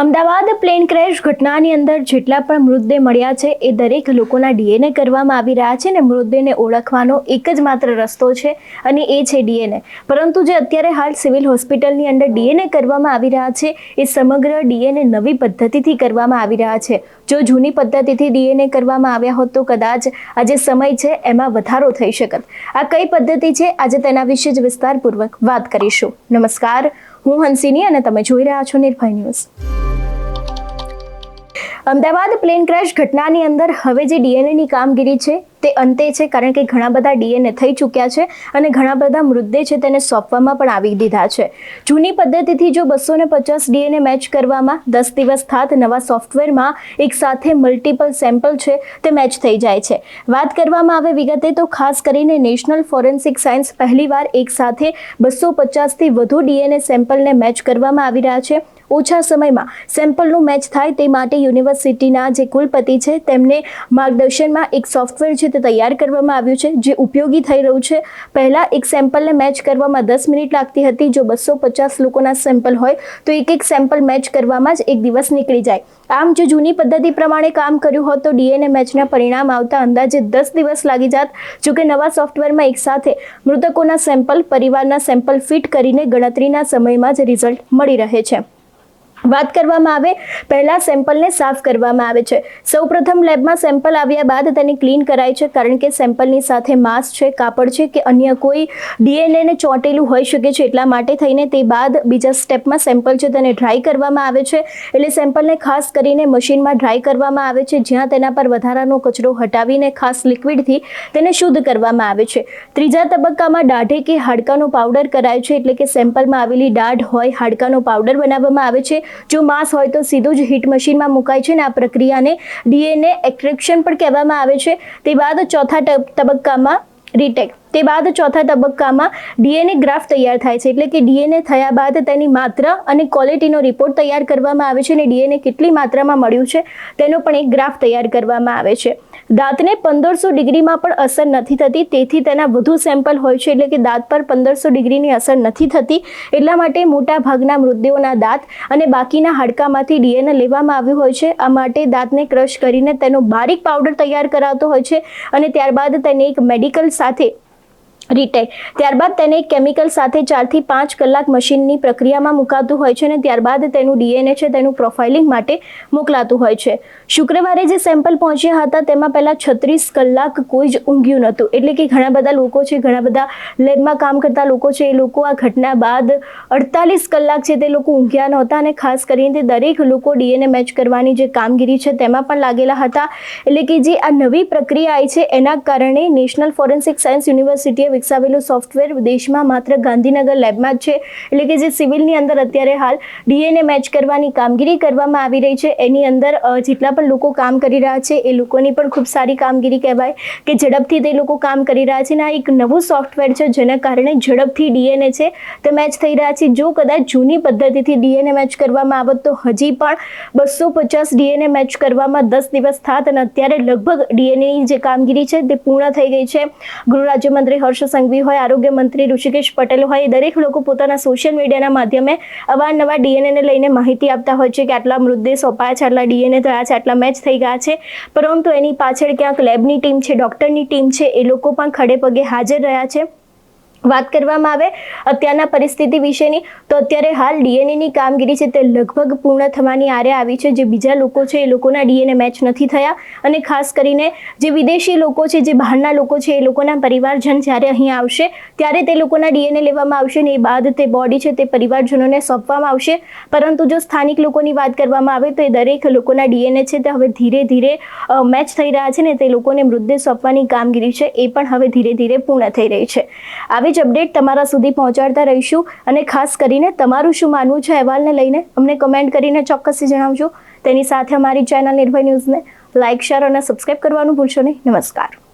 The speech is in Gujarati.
અમદાવાદ પ્લેન ક્રેશ ઘટનાની અંદર જેટલા પણ મૃતદેહ મળ્યા છે, એ દરેક લોકોના ડીએનએ કરવામાં આવી રહ્યા છે ને મૃતદેહને ઓળખવાનો એક જ માત્ર રસ્તો છે અને એ છે ડીએનએ. પરંતુ જે અત્યારે હાલ સિવિલ હોસ્પિટલની અંદર ડીએનએ કરવામાં આવી રહ્યા છે, એ સમગ્ર ડીએનએ નવી પદ્ધતિથી કરવામાં આવી રહ્યા છે. જો જૂની પદ્ધતિથી ડીએનએ કરવામાં આવ્યા હોત તો કદાચ આ જે સમય છે એમાં વધારો થઈ શકત. આ કઈ પદ્ધતિ છે, આજે તેના વિશે જ વિસ્તારપૂર્વક વાત કરીશું. નમસ્કાર, હું હંસિની અને તમે જોઈ રહ્યા છો Nirbhay news. Ahmedabad plane crash ઘટનાની અંદર હવે જે ડીએનએની કામગીરી છે તે અંતે છે, કારણ કે ઘણા બધા ડીએનએ થઈ ચૂક્યા છે અને ઘણા બધા મૃતદેહ છે તેને સોંપવામાં પણ આવી દીધા છે. જૂની પદ્ધતિથી જો બસો ને પચાસ ડીએનએ મેચ કરવામાં દસ દિવસ થાત, નવા સોફ્ટવેરમાં એક સાથે મલ્ટિપલ સેમ્પલ છે, તે મેચ થઈ જાય છે. વાત કરવામાં આવે વિગતે તો ખાસ કરીને નેશનલ ફોરેન્સિક સાયન્સ પહેલીવાર એક સાથે બસો પચાસથી વધુ ડીએનએ સેમ્પલને મેચ કરવામાં આવી રહ્યા છે. ઓછા સમયમાં સેમ્પલનું મેચ થાય તે માટે યુનિવર્સિટીના જે કુલપતિ છે, તેમને માર્ગદર્શનમાં એક સોફ્ટવેર છે તે તૈયાર કરવામાં આવ્યું છે, જે ઉપયોગી થઈ રહ્યું છે. પહેલાં એક સેમ્પલને મેચ કરવામાં દસ મિનિટ લાગતી હતી. જો બસો પચાસ લોકોના સેમ્પલ હોય, તો એક એક સેમ્પલ મેચ કરવામાં જ એક દિવસ નીકળી જાય. આમ જો જૂની પદ્ધતિ પ્રમાણે કામ કર્યું હોત, તો ડીએનએ મેચના પરિણામ આવતા અંદાજે દસ દિવસ લાગી જાત. જોકે નવા સોફ્ટવેરમાં એક સાથે મૃતકોના સેમ્પલ પરિવારના સેમ્પલ ફિટ કરીને ગણતરીના સમયમાં જ રિઝલ્ટ મળી રહે છે. વાત કરવામાં આવે, પહેલા સેમ્પલને સાફ કરવામાં આવે છે. સૌપ્રથમ લેબમાં સેમ્પલ આવ્યા બાદ તેને ક્લીન કરાય છે, કારણ કે સેમ્પલની સાથે માંસ છે, કાપડ છે કે અન્ય કોઈ ડીએનએને ચોંટેલું હોઈ શકે છે એટલા માટે થઈને તે બાદ બીજા સ્ટેપમાં સેમ્પલ છે તેને ડ્રાય કરવામાં આવે છે. એટલે સેમ્પલને ખાસ કરીને મશીનમાં ડ્રાય કરવામાં આવે છે, જ્યાં તેના પર વધારાનો કચરો હટાવીને ખાસ લિક્વિડથી તેને શુદ્ધ કરવામાં આવે છે. ત્રીજા તબક્કામાં દાઢે કે હાડકાનો પાવડર કરાય છે, એટલે કે સેમ્પલમાં આવેલી દાઢ હોય, હાડકાનો પાવડર બનાવવામાં આવે છે જો માંસ હોય તો સીધું જ હીટ મશીનમાં મુકાય છે ને આ પ્રક્રિયાને ડીએનએ એક્ટ્રેક્શન પણ કહેવામાં આવે છે. તે બાદ ચોથા તબક્કામાં રીટેક. તે બાદ ચોથા તબક્કામાં ડીએનએ ગ્રાફ તૈયાર થાય છે. એટલે કે ડીએનએ થયા બાદ તેની માત્રા અને ક્વોલિટીનો રિપોર્ટ તૈયાર કરવામાં આવે છે અને ડીએનએ કેટલી માત્રામાં મળ્યું છે તેનો પણ એક ગ્રાફ તૈયાર કરવામાં આવે છે. દાંતને પંદરસો ડિગ્રીમાં પણ અસર નથી થતી, તેથી તેના વધુ સેમ્પલ હોય છે. એટલે કે દાંત પર પંદરસો ડિગ્રીની અસર નથી થતી, એટલા માટે મોટા ભાગના મૃતદેહોના દાંત અને બાકીના હાડકામાંથી ડીએનએ લેવામાં આવ્યું હોય છે. આ માટે દાંતને ક્રશ કરીને તેનો બારીક પાવડર તૈયાર કરાવતો હોય છે અને ત્યારબાદ તેને એક મેડિકલ સાથે રીટેક ત્યારબાદ તેને કેમિકલ સાથે ચારથી પાંચ કલાક મશીનની પ્રક્રિયામાં મુકાતું હોય છે અને ત્યારબાદ તેનું ડીએનએ છે, તેનું પ્રોફાઇલિંગ માટે મોકલાતું હોય છે. શુક્રવારે જે સેમ્પલ પહોંચ્યા હતા, તેમાં પહેલાં છત્રીસ કલાક કોઈ જ ઊંઘ્યું નહોતું. એટલે કે ઘણા બધા લોકો છે, ઘણા બધા લેબમાં કામ કરતા લોકો છે, એ લોકો આ ઘટના બાદ અડતાલીસ કલાક છે તે લોકો ઊંઘ્યા નહોતા અને ખાસ કરીને તે દરેક લોકો ડીએનએ મેચ કરવાની જે કામગીરી છે તેમાં પણ લાગેલા હતા. એટલે કે જે આ નવી પ્રક્રિયા આવી છે, એના કારણે નેશનલ ફોરેન્સિક સાયન્સ યુનિવર્સિટીએ વિકસાવેલું સોફ્ટવેર દેશમાં માત્ર ગાંધીનગર લેબમાં જ છે. એટલે કે જે સિવિલની અંદર અત્યારે હાલ ડીએનએ મેચ કરવાની કામગીરી કરવામાં આવી રહી છે. એની અંદર જેટલા પણ લોકો કામ કરી રહ્યા છે, એ લોકોની પણ ખૂબ સારી કામગીરી કહેવાય કે ઝડપથી તે લોકો કામ કરી રહ્યા છે. અને આ એક નવું સોફ્ટવેર છે, જેના કારણે ઝડપથી ડીએનએ છે તે મેચ થઈ રહ્યા છે. જો કદાચ જૂની પદ્ધતિથી ડીએનએ મેચ કરવામાં આવત, તો હજી પણ બસો પચાસ ડીએનએ મેચ કરવામાં દસ દિવસ થાત અને અત્યારે લગભગ ડીએનએની જે કામગીરી છે તે પૂર્ણ થઈ ગઈ છે. ગૃહ રાજ્યમંત્રી હર્ષ સંઘવી હોય, આરોગ્ય મંત્રી ઋષિકેશ પટેલ હોય, એ દરેક લોકો પોતાના સોશિયલ મીડિયાના માધ્યમે અવારનવાર ડીએનએને લઈને માહિતી આપતા હોય છે કે આટલા મૃતદેહ સોંપાયા છે, આટલા ડીએનએ થયા છે, આટલા મેચ થઈ ગયા છે. પરંતુ એની પાછળ ક્યાંક લેબની ટીમ છે ડૉક્ટરની ટીમ છે, એ લોકો પણ ખડે પગે હાજર રહ્યા છે. વાત કરવામાં આવે અત્યારના પરિસ્થિતિ વિશેની, તો અત્યારે હાલ ડીએનએની કામગીરી છે તે લગભગ પૂર્ણ થવાની આરે આવી છે. જે બીજા લોકો છે એ લોકોના ડીએનએ મેચ નથી થયા અને ખાસ કરીને જે વિદેશી લોકો છે, જે બહારના લોકો છે, એ લોકોના પરિવારજન જ્યારે અહીં આવશે, ત્યારે તે લોકોના ડીએનએ લેવામાં આવશે ને એ બાદ તે બોડી છે તે પરિવારજનોને સોંપવામાં આવશે. પરંતુ જો સ્થાનિક લોકોની વાત કરવામાં આવે તો એ દરેક લોકોના ડીએનએ છે તે હવે ધીરે ધીરે મેચ થઈ રહ્યા છે ને તે લોકોને મૃતદેહ સોંપવાની કામગીરી છે એ પણ હવે ધીરે ધીરે પૂર્ણ થઈ રહી છે. આવી જ અપડેટ તમારા સુધી પહોંચાડતા રહીશું અને ખાસ કરીને તમારું શું માનવું છે અહેવાલને લઈને અમને કમેન્ટ કરીને ચોક્કસથી જણાવજો. તેની સાથે અમારી ચેનલ નિર્ભય ન્યૂઝને લાઇક શેર અને સબસ્ક્રાઇબ કરવાનું ભૂલશો નહીં. નમસ્કાર.